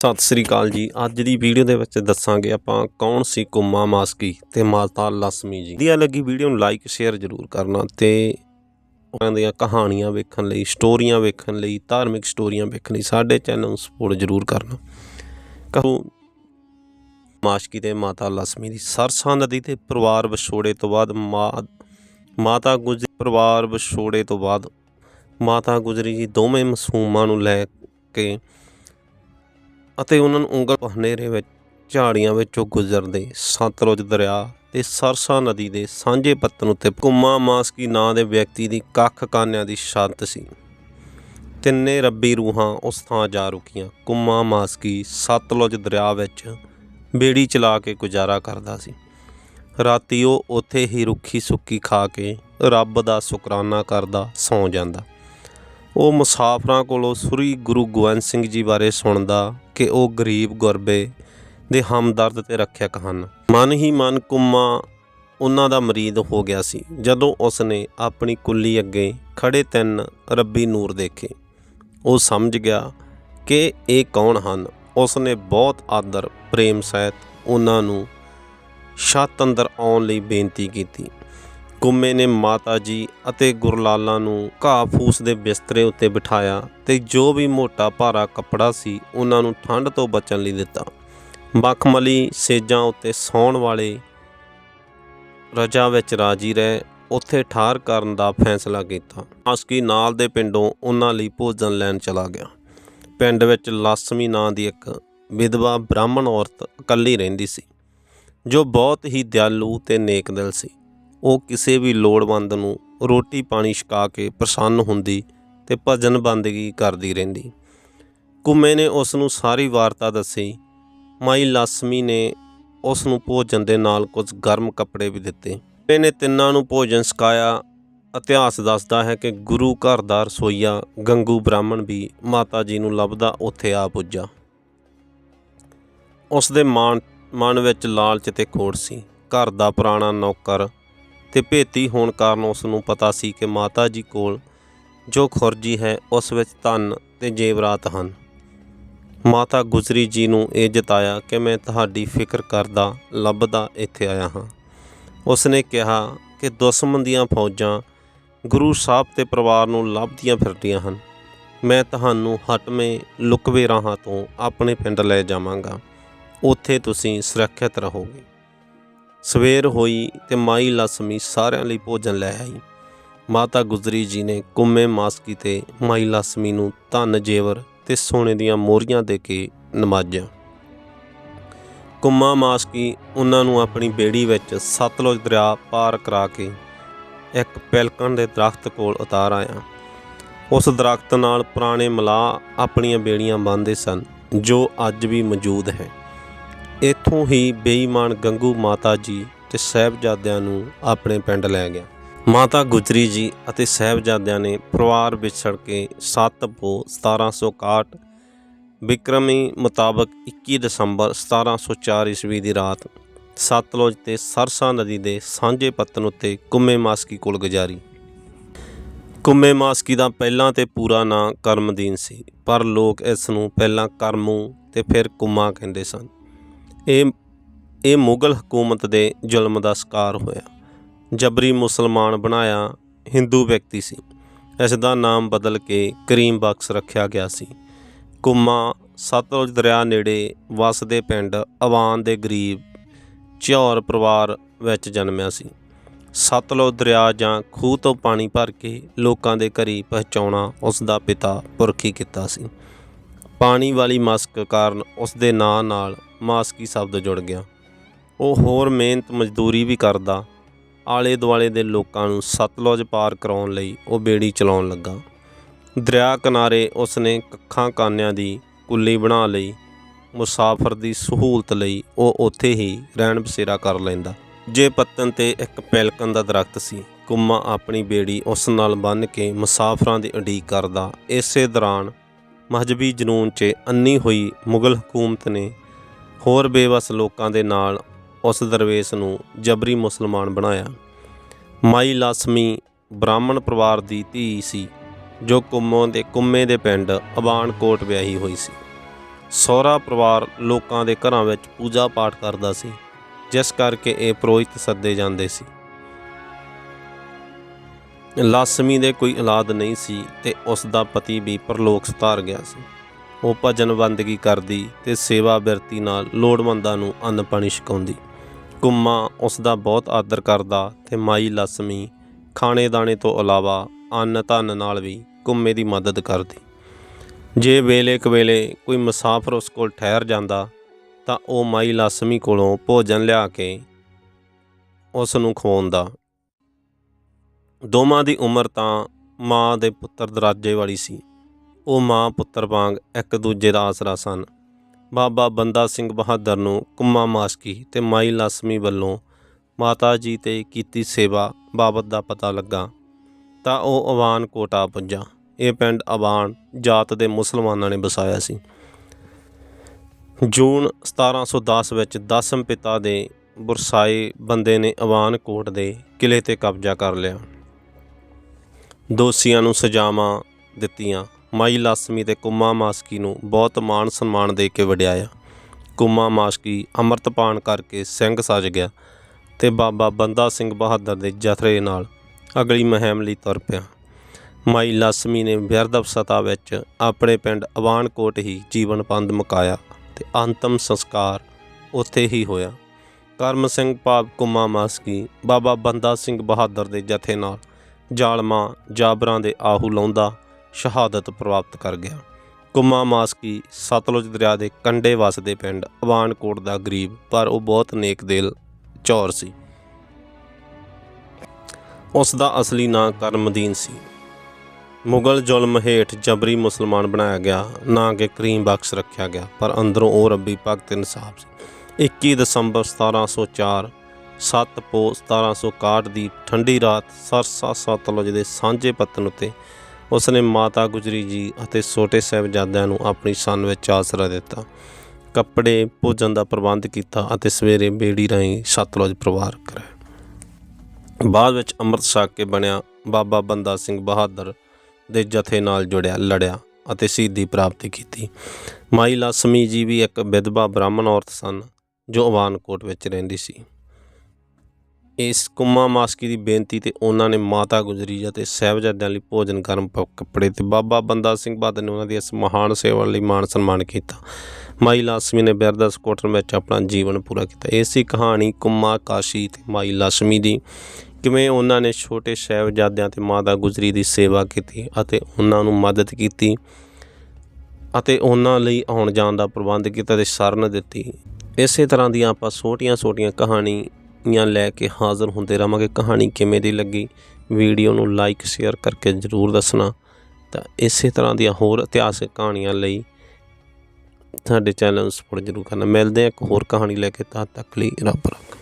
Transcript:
ਸਤਿ ਸ੍ਰੀ ਅਕਾਲ ਜੀ। ਅੱਜ ਦੀ ਵੀਡੀਓ ਦੇ ਵਿੱਚ ਦੱਸਾਂਗੇ ਆਪਾਂ ਕੌਣ ਸੀ ਕੁਮਾ ਮਾਸਕੀ ਤੇ ਮਾਤਾ ਲਸਮੀ ਜੀ। ਵਧੀਆ ਲੱਗੀ ਵੀਡੀਓ ਨੂੰ ਲਾਈਕ ਸ਼ੇਅਰ ਜ਼ਰੂਰ ਕਰਨਾ ਤੇ ਉਹਨਾਂ ਦੀਆਂ ਕਹਾਣੀਆਂ ਵੇਖਣ ਲਈ ਸਟੋਰੀਆਂ ਵੇਖਣ ਲਈ, ਧਾਰਮਿਕ ਸਟੋਰੀਆਂ ਵੇਖਣ ਲਈ ਸਾਡੇ ਚੈਨਲ ਨੂੰ ਸਪੋਰਟ ਜ਼ਰੂਰ ਕਰਨਾ। ਕਹੋ ਮਾਸਕੀ ਤੇ ਮਾਤਾ ਲਸਮੀ ਦੀ ਸਰਸਾਂ ਨਦੀ ਤੇ ਪਰਿਵਾਰ ਵਿਛੋੜੇ ਤੋਂ ਬਾਅਦ ਮਾਤਾ ਗੁਜਰੀ ਪਰਿਵਾਰ ਵਿਛੋੜੇ ਤੋਂ ਬਾਅਦ ਮਾਤਾ ਗੁਜਰੀ ਜੀ ਦੋਵੇਂ ਮਾਸੂਮਾਂ ਨੂੰ ਲੈ ਕੇ ਅਤੇ ਉਹਨਾਂ ਨੂੰ ਉਂਗਲ ਹਨੇਰੇ ਵਿੱਚ, ਝਾੜੀਆਂ ਵਿੱਚੋਂ ਗੁਜ਼ਰਦੇ ਸਤਲੁਜ ਦਰਿਆ ਤੇ ਸਰਸਾ ਨਦੀ ਦੇ ਸਾਂਝੇ ਪੱਤਨ ਉੱਤੇ ਕੁੰਮਾ ਮਾਸਕੀ ਨਾਂ ਦੇ ਵਿਅਕਤੀ ਦੀ ਕੱਖ ਕਾਨਿਆਂ ਦੀ ਛੱਤ ਸੀ। ਤਿੰਨੇ ਰੱਬੀ ਰੂਹਾਂ ਉਸ ਥਾਂ ਜਾ ਰੁਕੀਆਂ। ਕੁੰਮਾ ਮਾਸਕੀ ਸਤਲੁਜ ਦਰਿਆ ਵਿੱਚ ਬੇੜੀ ਚਲਾ ਕੇ ਗੁਜ਼ਾਰਾ ਕਰਦਾ ਸੀ। ਰਾਤੀ ਉਹ ਉੱਥੇ ਹੀ ਰੁੱਖੀ ਸੁੱਕੀ ਖਾ ਕੇ ਰੱਬ ਦਾ ਸ਼ੁਕਰਾਨਾ ਕਰਦਾ ਸੌਂ ਜਾਂਦਾ। ਉਹ ਮੁਸਾਫਰਾਂ ਕੋਲੋਂ ਸ੍ਰੀ ਗੁਰੂ ਗੋਬਿੰਦ ਸਿੰਘ ਜੀ ਬਾਰੇ ਸੁਣਦਾ ਕਿ ਉਹ ਗਰੀਬ ਗੁਰਬੇ ਦੇ ਹਮਦਰਦ ਤੇ ਰੱਖਿਅਕ ਹਨ। ਮਨ ਹੀ ਮਨ ਕੁੰਮਾ ਉਹਨਾਂ ਦਾ ਮਰੀਦ ਹੋ ਗਿਆ ਸੀ, ਜਦੋਂ ਉਸ ਨੇ ਆਪਣੀ ਕੁੱਲੀ ਅੱਗੇ ਖੜੇ ਤਿੰਨ ਰੱਬੀ ਨੂਰ ਦੇਖੇ। ਉਹ ਸਮਝ ਗਿਆ ਕਿ ਇਹ ਕੌਣ ਹਨ। ਉਸਨੇ ਬਹੁਤ ਆਦਰ, ਪ੍ਰੇਮ ਸਹਿਤ ਉਹਨਾਂ ਨੂੰ ਛੱਤ ਅੰਦਰ ਆਉਣ ਲਈ ਬੇਨਤੀ ਕੀਤੀ। ਗੁੰਮੇ ਨੇ ਮਾਤਾ ਜੀ ਅਤੇ ਗੁਰਲਾਲਾਂ ਨੂੰ ਘਾਹ ਫੂਸ ਦੇ ਬਿਸਤਰੇ ਉੱਤੇ ਬਿਠਾਇਆ ਤੇ ਜੋ ਵੀ ਮੋਟਾ ਭਾਰਾ ਕੱਪੜਾ ਸੀ ਉਹਨਾਂ ਨੂੰ ਠੰਡ ਤੋਂ ਬਚਣ ਲਈ ਦਿੱਤਾ। ਮਖਮਲੀ ਸੇਜਾਂ ਉੱਤੇ ਸੌਣ ਵਾਲੇ ਰਜਾ ਵਿੱਚ ਰਾਜੀ ਰਹੇ ਉੱਥੇ ਠਾਰ ਕਰਨ ਦਾ ਫੈਸਲਾ ਕੀਤਾ। ਅਸਕੀ ਨਾਲ ਦੇ ਪਿੰਡੋਂ ਉਹਨਾਂ ਲਈ ਭੋਜਨ ਲੈਣ ਚਲਾ ਗਿਆ। ਪਿੰਡ ਵਿੱਚ ਲక్ష్ਮੀ ਨਾਂ ਦੀ ਇੱਕ ਵਿਧਵਾ ਬ੍ਰਾਹਮਣ ਔਰਤ ਇਕੱਲੀ ਰਹਿੰਦੀ ਸੀ, ਜੋ ਬਹੁਤ ਹੀ ਦਿਆਲੂ ਤੇ ਨੇਕ ਦਿਲ ਸੀ। ਉਹ ਕਿਸੇ ਵੀ ਲੋੜਵੰਦ ਨੂੰ ਰੋਟੀ ਪਾਣੀ ਛਕਾ ਕੇ ਪ੍ਰਸੰਨ ਹੁੰਦੀ ਤੇ ਭਜਨ ਬੰਦਗੀ ਕਰਦੀ ਰਹਿੰਦੀ। ਕੁੰਮੇ ਨੇ ਉਸ ਨੂੰ ਸਾਰੀ ਵਾਰਤਾ ਦੱਸੀ। ਮਾਈ ਲక్ష్ਮੀ ਨੇ ਉਸ ਨੂੰ ਭੋਜਨ ਦੇ ਨਾਲ ਕੁਝ ਗਰਮ ਕੱਪੜੇ ਵੀ ਦਿੱਤੇ। ਇਹਨੇ ਤਿੰਨਾਂ ਨੂੰ ਭੋਜਨ ਛਕਾਇਆ। ਇਤਿਹਾਸ ਦੱਸਦਾ ਹੈ ਕਿ ਗੁਰੂ ਘਰ ਦਾ ਰਸੋਈਆ ਗੰਗੂ ਬ੍ਰਾਹਮਣ ਵੀ ਮਾਤਾ ਜੀ ਨੂੰ ਲੱਭਦਾ ਉੱਥੇ ਆ ਪੁੱਜਾ। ਉਸ ਦੇ ਮਨ ਮਨ ਵਿੱਚ ਲਾਲਚ ਤੇ ਖੋੜ ਸੀ। ਘਰ ਦਾ ਪੁਰਾਣਾ ਨੌਕਰ ਤੇ ਭੇਤੀ ਹੋਣ ਕਾਰਨ ਉਸ ਨੂੰ ਪਤਾ ਸੀ ਕਿ ਮਾਤਾ ਜੀ ਕੋਲ ਜੋ ਖੁਰਜੀ ਹੈ, ਉਸ ਵਿੱਚ ਧਨ ਤੇ ਜੇਵਰਾਤ ਹਨ। ਮਾਤਾ ਗੁਜਰੀ ਜੀ ਨੂੰ ਇਹ ਜਤਾਇਆ ਕਿ ਮੈਂ ਤੁਹਾਡੀ ਫਿਕਰ ਕਰਦਾ, ਲੱਭਦਾ ਇੱਥੇ ਆਇਆ ਹਾਂ। ਉਸਨੇ ਕਿਹਾ ਕਿ ਦੁਸ਼ਮਣ ਦੀਆਂ ਫੌਜਾਂ ਗੁਰੂ ਸਾਹਿਬ ਤੇ ਪਰਿਵਾਰ ਨੂੰ ਲੱਭਦੀਆਂ ਫਿਰਦੀਆਂ ਹਨ। ਮੈਂ ਤੁਹਾਨੂੰ ਹਟਵੇਂ ਲੁਕਵੇਂ ਰਾਹਾਂ ਤੋਂ ਆਪਣੇ ਪਿੰਡ ਲੈ ਜਾਵਾਂਗਾ। ਉੱਥੇ ਤੁਸੀਂ ਸੁਰੱਖਿਅਤ ਰਹੋਗੇ। ਸਵੇਰ ਹੋਈ ਤੇ ਮਾਈ ਲਸਮੀ ਸਾਰਿਆਂ ਲਈ ਭੋਜਨ ਲੈ ਆਈ। ਮਾਤਾ ਗੁਜਰੀ ਜੀ ਨੇ ਕੁੰਮੇ ਮਾਸਕੀ ਤੇ ਮਾਈ ਲਸਮੀ ਨੂੰ ਧਨ ਜੇਵਰ ਤੇ ਸੋਨੇ ਦੀਆਂ ਮੋਰੀਆਂ ਦੇ ਕੇ ਨਮਾਜ਼ਿਆ ਕੁੰਮਾ ਮਾਸਕੀ ਉਹਨਾਂ ਨੂੰ ਆਪਣੀ ਬੇੜੀ ਵਿੱਚ ਸਤਲੁਜ ਦਰਿਆ ਪਾਰ ਕਰਾ ਕੇ ਇੱਕ ਪਿਲਕਣ ਦੇ ਦਰਖਤ ਕੋਲ ਉਤਾਰ ਆਇਆ। ਉਸ ਦਰਖਤ ਨਾਲ ਪੁਰਾਣੇ ਮਲਾ ਆਪਣੀਆਂ ਬੇੜੀਆਂ ਬੰਨਦੇ ਸਨ, ਜੋ ਅੱਜ ਵੀ ਮੌਜੂਦ ਹੈ। ਇੱਥੋਂ ਹੀ ਬੇਈਮਾਨ ਗੰਗੂ ਮਾਤਾ ਜੀ ਤੇ ਸਹਿਬਜ਼ਾਦਿਆਂ ਨੂੰ ਆਪਣੇ ਪਿੰਡ ਲੈ ਗਿਆ। ਮਾਤਾ ਗੁਜਰੀ ਜੀ ਅਤੇ ਸਹਿਬਜ਼ਾਦਿਆਂ ਨੇ ਪਰਿਵਾਰ ਵਿਛੜ ਕੇ 7 ਪੋ 1761 ਵਿਕਰਮੀ ਮੁਤਾਬਕ 21 ਦਸੰਬਰ 1704 ਈਸਵੀ ਦੀ ਰਾਤ ਸਤਲੁਜ ਤੇ ਸਰਸਾ ਨਦੀ ਦੇ ਸਾਂਝੇ ਪੱਤਨ ਉੱਤੇ ਕੁੰਮੇ ਮਾਸਕੀ ਕੋਲ ਗੁਜ਼ਾਰੀ। ਕੁੰਮੇ ਮਾਸਕੀ ਦਾ ਪਹਿਲਾਂ ਤੇ ਪੂਰਾ ਨਾਂ ਕਰਮਦੀਨ ਸੀ, ਪਰ ਲੋਕ ਇਸ ਨੂੰ ਪਹਿਲਾਂ ਕਰਮੂ ਤੇ ਫਿਰ ਕੁੰਮਾ ਕਹਿੰਦੇ ਸਨ। ਇਹ ਇਹ ਮੁਗਲ ਹਕੂਮਤ ਦੇ ਜ਼ੁਲਮ ਦਾ ਸ਼ਿਕਾਰ ਹੋਇਆ। ਜਬਰੀ ਮੁਸਲਮਾਨ ਬਣਾਇਆ ਹਿੰਦੂ ਵਿਅਕਤੀ ਸੀ। ਇਸ ਦਾ ਨਾਮ ਬਦਲ ਕੇ ਕਰੀਮ ਬਖਸ਼ ਰੱਖਿਆ ਗਿਆ ਸੀ। ਕੁੰਮਾ ਸਤਲੁਜ ਦਰਿਆ ਨੇੜੇ ਵਸਦੇ ਪਿੰਡ ਅਵਾਨ ਦੇ ਗਰੀਬ ਝੌਰ ਪਰਿਵਾਰ ਵਿੱਚ ਜਨਮਿਆ ਸੀ। ਸਤਲੁਜ ਦਰਿਆ ਜਾਂ ਖੂਹ ਤੋਂ ਪਾਣੀ ਭਰ ਕੇ ਲੋਕਾਂ ਦੇ ਘਰੀ ਪਹੁੰਚਾਉਣਾ ਉਸ ਦਾ ਪਿਤਾ ਪੁਰਖੀ ਕੀਤਾ ਸੀ। ਪਾਣੀ ਵਾਲੀ ਮਸਕ ਕਾਰਨ ਉਸ ਦੇ ਨਾਂ ਨਾਲ ਮਾਸਕੀ ਸ਼ਬਦ ਜੁੜ ਗਿਆ। ਉਹ ਹੋਰ ਮਿਹਨਤ ਮਜ਼ਦੂਰੀ ਵੀ ਕਰਦਾ। ਆਲੇ ਦੁਆਲੇ ਦੇ ਲੋਕਾਂ ਨੂੰ ਸਤਲੁਜ ਪਾਰ ਕਰਾਉਣ ਲਈ ਉਹ ਬੇੜੀ ਚਲਾਉਣ ਲੱਗਾ। ਦਰਿਆ ਕਿਨਾਰੇ ਉਸਨੇ ਕੱਖਾਂ ਕਾਨਿਆਂ ਦੀ ਕੁੱਲੀ ਬਣਾ ਲਈ। ਮੁਸਾਫਰ ਦੀ ਸਹੂਲਤ ਲਈ ਉਹ ਉੱਥੇ ਹੀ ਰਹਿਣ ਬਸੇਰਾ ਕਰ ਲੈਂਦਾ। ਜੇ ਪੱਤਨ ਤੇ ਇੱਕ ਪੈਲਕਨ ਦਾ ਦਰਖਤ ਸੀ, ਕੁੰਮਾ ਆਪਣੀ ਬੇੜੀ ਉਸ ਨਾਲ ਬੰਨ੍ਹ ਕੇ ਮੁਸਾਫਰਾਂ ਦੀ ਉਡੀਕ ਕਰਦਾ। ਇਸੇ ਦੌਰਾਨ ਮਹਜਬੀ ਜਨੂਨ 'ਚ ਅੰਨੀ ਹੋਈ ਮੁਗਲ ਹਕੂਮਤ ਨੇ ਹੋਰ ਬੇਵਸ ਲੋਕਾਂ ਦੇ ਨਾਲ ਉਸ ਦਰਵੇਸ਼ ਨੂੰ ਜਬਰੀ ਮੁਸਲਮਾਨ ਬਣਾਇਆ। ਮਾਈ ਲక్ష్ਮੀ ਬ੍ਰਾਹਮਣ ਪਰਿਵਾਰ ਦੀ ਧੀ ਸੀ, ਜੋ ਕੁੰਮੋਂ ਦੇ ਕੁੰਮੇ ਦੇ ਪਿੰਡ ਅਬਾਨਕੋਟ ਵਿਆਹੀ ਹੋਈ ਸੀ। ਸਹੁਰਾ ਪਰਿਵਾਰ ਲੋਕਾਂ ਦੇ ਘਰਾਂ ਵਿੱਚ ਪੂਜਾ ਪਾਠ ਕਰਦਾ ਸੀ, ਜਿਸ ਕਰਕੇ ਇਹ ਪੁਰੋਹਿਤ ਸੱਦੇ ਜਾਂਦੇ ਸੀ। ਲਾਸਮੀ ਦੇ ਕੋਈ ਔਲਾਦ ਨਹੀਂ ਸੀ ਤੇ ਉਸ ਦਾ ਪਤੀ ਵੀ ਪਰਲੋਕ ਸਤਾਰ ਗਿਆ ਸੀ। ਉਹ ਭਜਨ ਬੰਦਗੀ ਕਰਦੀ ਤੇ ਸੇਵਾ ਬਿਰਤੀ ਨਾਲ ਲੋੜਵੰਦਾਂ ਨੂੰ ਅੰਨ ਪਾਣੀ ਛਕਾਉਂਦੀ। ਗੁੰਮਾ ਉਸ ਦਾ ਬਹੁਤ ਆਦਰ ਕਰਦਾ ਤੇ ਮਾਈ ਲక్ష్ਮੀ ਖਾਣੇ ਦਾਣੇ ਤੋਂ ਇਲਾਵਾ ਅੰਨ ਧਨ ਨਾਲ ਵੀ ਗੁੰਮੇ ਦੀ ਮਦਦ ਕਰਦੀ। ਜੇ ਵੇਲੇ ਕੁ ਵੇਲੇ ਕੋਈ ਮੁਸਾਫਰ ਉਸ ਕੋਲ ਠਹਿਰ ਜਾਂਦਾ, ਤਾਂ ਉਹ ਮਾਈ ਲక్ష్ਮੀ ਕੋਲੋਂ ਭੋਜਨ ਲਿਆ ਕੇ ਉਸ ਨੂੰ ਖਵਾਉਂਦਾ। ਦੋਵਾਂ ਦੀ ਉਮਰ ਤਾਂ ਮਾਂ ਦੇ ਪੁੱਤਰ ਦਰਾਜੇ ਵਾਲੀ ਸੀ। ਉਹ ਮਾਂ ਪੁੱਤਰ ਵਾਂਗ ਇੱਕ ਦੂਜੇ ਦਾ ਆਸਰਾ ਸਨ। ਬਾਬਾ ਬੰਦਾ ਸਿੰਘ ਬਹਾਦਰ ਨੂੰ ਕੁੰਮਾ ਮਾਸਕੀ ਤੇ ਮਾਈ ਲక్ష్ਮੀ ਵੱਲੋਂ ਮਾਤਾ ਜੀ ਤੇ ਕੀਤੀ ਸੇਵਾ ਬਾਬਤ ਦਾ ਪਤਾ ਲੱਗਾ ਤਾਂ ਉਹ ਅਵਾਨ ਕੋਟਾ ਪੁੱਜਾ। ਇਹ ਪਿੰਡ ਅਵਾਨ ਜਾਤ ਦੇ ਮੁਸਲਮਾਨਾਂ ਨੇ ਵਸਾਇਆ ਸੀ। ਜੂਨ 1710 ਵਿੱਚ ਦਸਮ ਪਿਤਾ ਦੇ ਬੁਰਸਾਏ ਬੰਦੇ ਨੇ ਅਵਾਨ ਕੋਟ ਦੇ ਕਿਲੇ ਤੇ ਕਬਜ਼ਾ ਕਰ ਲਿਆ। ਦੋਸ਼ੀਆਂ ਨੂੰ ਸਜ਼ਾਵਾਂ ਦਿੱਤੀਆਂ। ਮਾਈ ਲਾਸਮੀ ਤੇ ਕੁਮਾ ਮਾਸਕੀ ਨੂੰ ਬਹੁਤ ਮਾਣ ਸਨਮਾਨ ਦੇ ਕੇ ਵਡਿਆਇਆ। ਕੁਮਾ ਮਾਸਕੀ ਅੰਮ੍ਰਿਤਪਾਨ ਕਰਕੇ ਸਿੰਘ ਸਜ ਗਿਆ ਤੇ ਬਾਬਾ ਬੰਦਾ ਸਿੰਘ ਬਹਾਦਰ ਦੇ ਜਥਰੇ ਨਾਲ ਅਗਲੀ ਮਹਿਮ ਲਈ ਤੁਰ ਪਿਆ। ਮਾਈ ਲਾਸਮੀ ਨੇ ਵਿਰਧ ਅਵਸਥਾ ਵਿੱਚ ਆਪਣੇ ਪਿੰਡ ਅਵਾਨਕੋਟ ਹੀ ਜੀਵਨ ਪੰਧ ਮੁਕਾਇਆ ਤੇ ਅੰਤਮ ਸੰਸਕਾਰ ਉੱਥੇ ਹੀ ਹੋਇਆ। ਕਰਮ ਸਿੰਘ ਪਾਪ ਕੁਮਾ ਮਾਸਕੀ ਬਾਬਾ ਬੰਦਾ ਸਿੰਘ ਬਹਾਦਰ ਦੇ ਜਥੇ ਨਾਲ ਜਾਲਮਾ, ਜਾਬਰਾਂ ਦੇ ਆਹੂ ਲਾਉਂਦਾ ਸ਼ਹਾਦਤ ਪ੍ਰਾਪਤ ਕਰ ਗਿਆ। ਕੁੰਮਾ ਮਾਸਕੀ ਸਤਲੁਜ ਦਰਿਆ ਦੇ ਕੰਢੇ ਵਸਦੇ ਪਿੰਡ ਅਵਾਨਕੋਟ ਦਾ ਗਰੀਬ, ਪਰ ਉਹ ਬਹੁਤ ਨੇਕ ਦਿਲ ਚੌਰ ਸੀ। ਉਸ ਦਾ ਅਸਲੀ ਨਾਂ ਕਰਮਦੀਨ ਸੀ। ਮੁਗਲ ਜ਼ੁਲਮ ਹੇਠ ਜਬਰੀ ਮੁਸਲਮਾਨ ਬਣਾਇਆ ਗਿਆ, ਨਾ ਕਿ ਕਰੀਮ ਬਖਸ਼ ਰੱਖਿਆ ਗਿਆ, ਪਰ ਅੰਦਰੋਂ ਉਹ ਰੱਬੀ ਭਗਤ ਇਨਸਾਫ ਸੀ। 21 ਦਸੰਬਰ 1704 7 ਪੋ 1761 ਦੀ ਠੰਡੀ ਰਾਤ ਸਰਸਾ ਸਤਲੁਜ ਦੇ ਸਾਂਝੇ ਪੱਤਨ ਉੱਤੇ ਉਸਨੇ ਮਾਤਾ ਗੁਜਰੀ ਜੀ ਅਤੇ ਛੋਟੇ ਸਾਹਿਬਜ਼ਾਦਿਆਂ ਨੂੰ ਆਪਣੀ ਸੰਨ ਵਿੱਚ ਆਸਰਾ ਦਿੱਤਾ। ਕੱਪੜੇ, ਭੋਜਨ ਦਾ ਪ੍ਰਬੰਧ ਕੀਤਾ ਅਤੇ ਸਵੇਰੇ ਬੇੜੀ ਰਾਹੀਂ ਸਤਲੁਜ ਪਰਿਵਾਰ ਕਰਿਆ ਬਾਅਦ ਵਿੱਚ ਅੰਮ੍ਰਿਤ ਛਕ ਕੇ ਬਣਿਆ ਬਾਬਾ ਬੰਦਾ ਸਿੰਘ ਬਹਾਦਰ ਦੇ ਜਥੇ ਨਾਲ ਜੁੜਿਆ, ਲੜਿਆ ਅਤੇ ਸ਼ਹੀਦੀ ਪ੍ਰਾਪਤੀ ਕੀਤੀ। ਮਾਈ ਲక్ష్ਮੀ ਜੀ ਵੀ ਇੱਕ ਵਿਧਵਾ ਬ੍ਰਾਹਮਣ ਔਰਤ ਸਨ ਜੋ ਅਵਾਨਕੋਟ ਵਿੱਚ ਰਹਿੰਦੀ ਸੀ। ਇਸ ਕੁੰਮਾ ਮਾਸਕੀ ਦੀ ਬੇਨਤੀ ਤੇ ਉਹਨਾਂ ਨੇ ਮਾਤਾ ਗੁਜਰੀਆ ਤੇ ਸਹਿਬਜ਼ਾਦਿਆਂ ਲਈ ਭੋਜਨ ਗਰਮ ਕੱਪੜੇ ਤੇ ਬਾਬਾ ਬੰਦਾ ਸਿੰਘ ਬਹਾਦਰ ਨੇ ਉਹਨਾਂ ਦੀ ਇਸ ਮਹਾਨ ਸੇਵਾ ਲਈ ਮਾਣ ਸਨਮਾਨ ਕੀਤਾ। ਮਾਈ ਲਾਸਮੀ ਨੇ ਬਿਰਦਾ ਸਕੋਟਰ ਵਿੱਚ ਆਪਣਾ ਜੀਵਨ ਪੂਰਾ ਕੀਤਾ। ਇਸ ਸੀ ਕਹਾਣੀ ਕੁੰਮਾ ਕਾਸ਼ੀ ਤੇ ਮਾਈ ਲਾਸਮੀ ਦੀ। ਕਿਵੇਂ ਉਹਨਾਂ ਨੇ ਛੋਟੇ ਸਹਿਬਜ਼ਾਦਿਆਂ ਤੇ ਮਾਤਾ ਗੁਜਰੀ ਦੀ ਸੇਵਾ ਕੀਤੀ ਅਤੇ ਉਹਨਾਂ ਨੂੰ ਮਦਦ ਕੀਤੀ ਅਤੇ ਉਹਨਾਂ ਲਈ ਆਉਣ ਜਾਣ ਦਾ ਪ੍ਰਬੰਧ ਕੀਤਾ ਤੇ ਸ਼ਰਨ ਦਿੱਤੀ। ਇਸੇ ਤਰ੍ਹਾਂ ਦੀਆਂ ਆਪਾਂ ਛੋਟੀਆਂ-ਛੋਟੀਆਂ ਕਹਾਣੀ ਕਹਾਣੀਆਂ ਲੈ ਕੇ ਹਾਜ਼ਰ ਹੁੰਦੇ ਰਹਾਂਗੇ ਕਹਾਣੀ ਕਿਵੇਂ ਦੀ ਲੱਗੀ? ਵੀਡੀਓ ਨੂੰ ਲਾਈਕ ਸ਼ੇਅਰ ਕਰਕੇ ਜਰੂਰ ਦੱਸਣਾ। ਤਾਂ ਇਸੇ ਤਰ੍ਹਾਂ ਦੀਆਂ ਹੋਰ ਇਤਿਹਾਸਕ ਕਹਾਣੀਆਂ ਲਈ ਸਾਡੇ ਚੈਨਲ ਨੂੰ ਸਪੋਰਟ ਜਰੂਰ ਕਰਨਾ। ਮਿਲਦੇ ਹਾਂ ਇੱਕ ਹੋਰ ਕਹਾਣੀ ਲੈ ਕੇ। ਤਦ ਤੱਕ ਲਈ ਰੱਬ ਰੱਖਾ।